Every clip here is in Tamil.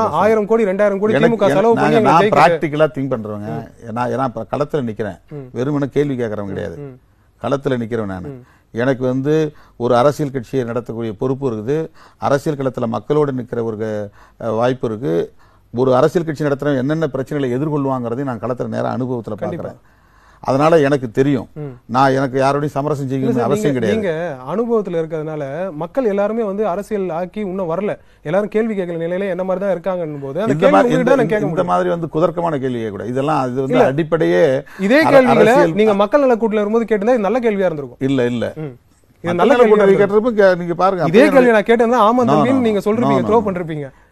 ஆயிரம் கோடி ரெண்டாயிரம் கோடி திமுக செலவு பண்ணி நான். பிராக்டிக்கலா திங்க் பண்றவங்க நான் ஏன்னா களத்துல நிக்கிறேன். வெறுமனே கேள்வி கேட்கறவங்க கிடையாது. களத்துல நிக்கிறவன் நான். எனக்கு வந்து ஒரு அரசியல் கட்சியை நடத்தக்கூடிய பொறுப்பு இருக்குது. அரசியல் களத்துல மக்களோடு நிக்கிற ஒரு வாய்ப்பு இருக்கு. ஒரு அரசியல் கட்சி நடத்துறவன் என்னென்ன பிரச்சனைகளை எதிர்கொள்வாங்கிறதையும் நான் களத்துல நேர அனுபவத்துல பாக்குறேன். அதனால எனக்கு தெரியும். நான் எனக்கு யாரோடையும் சமரசம் செய்யணும்னு அவசியம் கிடையாது. நீங்க அனுபவத்துல இருக்கிறதுனால மக்கள் எல்லாருமே வந்து அரசியல் ஆக்கி இன்னும் வரல. எல்லாரும் கேள்வி கேட்கல நிலையில என்ன மாதிரி தான் இருக்காங்கன்னு போது இந்த கேள்வி மாதிரி இந்த- மாதிரி வந்து குதர்க்கமான கேள்வி கேட்கக்கூடாது. இதெல்லாம் இது வந்து அடிப்படையே இதே அரசியல் நீங்க மக்கள் நல கூட்டில இருக்கும்போது கேட்டிருந்தா இது நல்ல கேள்வியா இருந்திருக்கும். இல்ல இல்ல. நல்ல இருந்திருக்கும். கேட்டப்ப நீங்க பாருங்க. இதே கேள்வி நான் கேட்டிருந்தா ஆமா தம்பின்னு நீங்க. சொல்றீங்க த்ரோ no.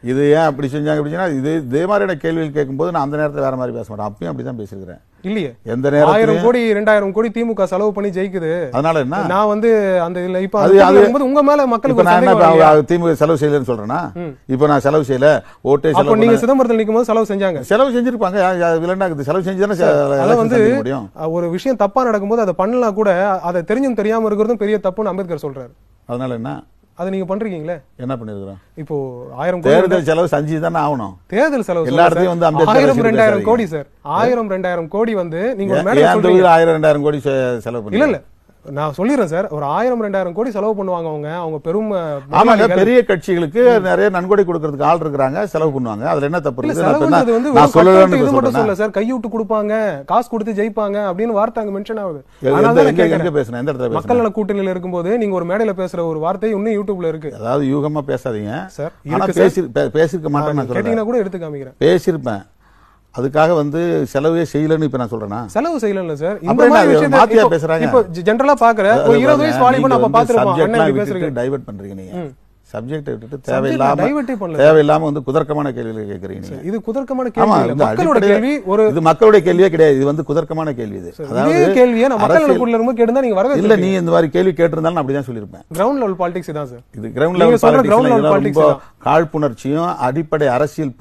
இது ஏன் அப்படி செஞ்சாங்க அப்படின்னா இது இதே மாதிரியான கேள்விகள் கேட்கும்போது நான் அந்த நேரத்துல வேற மாதிரி பேச மாட்டேன். அப்பயும் அப்படிதான் பேசியிருக்கிறேன். இல்லையே. எந்த ஆயிரம் நேரத்திலும் கோடி ரெண்டாயிரம் கோடி திமுக செலவு பண்ணி ஜெயிக்குது. அதனால என்ன? நான் வந்து அந்த இதுல இப்ப அது- உங்க மேல மக்களுக்கு நான் என்ன திமுக செலவு செய்யலன்னு சொல்றேன்னா இப்ப நான் செலவு செய்யல ஓட்டே செலவு நீங்க சிதம்பரத்தில் நிக்கும் போது செலவு செஞ்சாங்க. செலவு செஞ்சிருப்பாங்க. இது செலவு செஞ்சு தானே வந்து ஒரு விஷயம் தப்பா நடக்கும்போது அதை பண்ணலாம் கூட அதை தெரிஞ்சும் தெரியாம இருக்கிறதும் பெரிய தப்புன்னு அம்பேத்கர் சொல்றாரு. அதனால என்ன? அதை நீங்க பண்றீங்களே? என்ன பண்ணிருக்கிறோம்? இப்போ ஆயிரம் கோடி தேர்தல் செலவு செஞ்சு தானே ஆகணும். தேர்தல் செலவு எல்லா சார். வந்து ஆயிரம் ரெண்டாயிரம். கோடி சார். ஆயிரம் ரெண்டாயிரம் கோடி வந்து நீங்க ஆயிரம் ரெண்டாயிரம் கோடி செலவு பண்ணி இல்ல இல்ல. நான் சொல்லிடுறேன் சார். ஒரு ஆயிரம் ரெண்டாயிரம் கோடி செலவு பண்ணுவாங்க அவங்க. அவங்க பெரும் ஆமாங்க. பெரிய கட்சிகளுக்கு நிறைய நன்கொடை கொடுக்கறதுக்கு ஆள் இருக்கிறாங்க செலவு பண்ணுவாங்க. அதுல என்ன தப்பு செலவுன்றது வந்து இது மட்டும்? சொல்ல சார். கையூட்டு கொடுப்பாங்க காசு கொடுத்து ஜெயிப்பாங்க அப்படின்னு வார்த்தை அங்க மென்ஷன் ஆகுது. அதனால எந்த- இடத்துல மக்கள் நல கூட்டணியில இருக்கும்போது நீங்க ஒரு மேடையில பேசுற ஒரு வார்த்தை இன்னும் யூடியூப்ல இருக்கு. அதாவது யூகமா பேசாதீங்க. சார் பேசி பே- பேசியிருக்க மாட்டேன்னு நான் சொல்றேன். கேட்டீங்கன்னா கூட எடுத்து காமிக்கிறேன். பேசியிருப்பேன் அதுக்காக வந்து செலவே செய்யலன்னு இப்ப நான் சொல்றேன்னா செலவு செய்யல சார். இந்த என்ன மாதிரி விஷயத்தை பேசுறாங்க? இப்போ ஜெனரலா பாக்குற ஒரு இருபது வயசு வாலிபன் பாத்துருப்போம் அண்ணன் இப்படி பேசுறீங்க டைவர்ட் பண்றீங்க நீங்க. சப்ஜெக்ட் விட்டுட்டு தேவையில்லாம. தேவையில்லாம வந்து குதர்க்கமான கேள்விகள் கேக்குறீங்க நீங்க. இது குதர்க்கமான கேள்வி மக்களோட கேள்வி ஒரு இது மக்களுடைய கேள்வியே கிடையாது. இது வந்து குதர்க்கமான கேள்வி இது. இதே கேள்வியை நான் மக்கள் நல அரசியல்- கூட்டணியில இருக்கும்போது கேட்டிருந்தா நீங்க வரவே இல்ல நீ இந்த மாதிரி கேள்வி கேட்டிருந்தாலும் நான் அப்படிதான் சொல்லியிருப்பேன். கிரவுண்ட் லெவல் பாலிடிக்ஸ் தான் சார். இது கிரவுண்ட் லெவல் பாலிடிக்ஸ் தான். காழ்ப்புணர்ச்சியும் அடிப்படை அரசியல்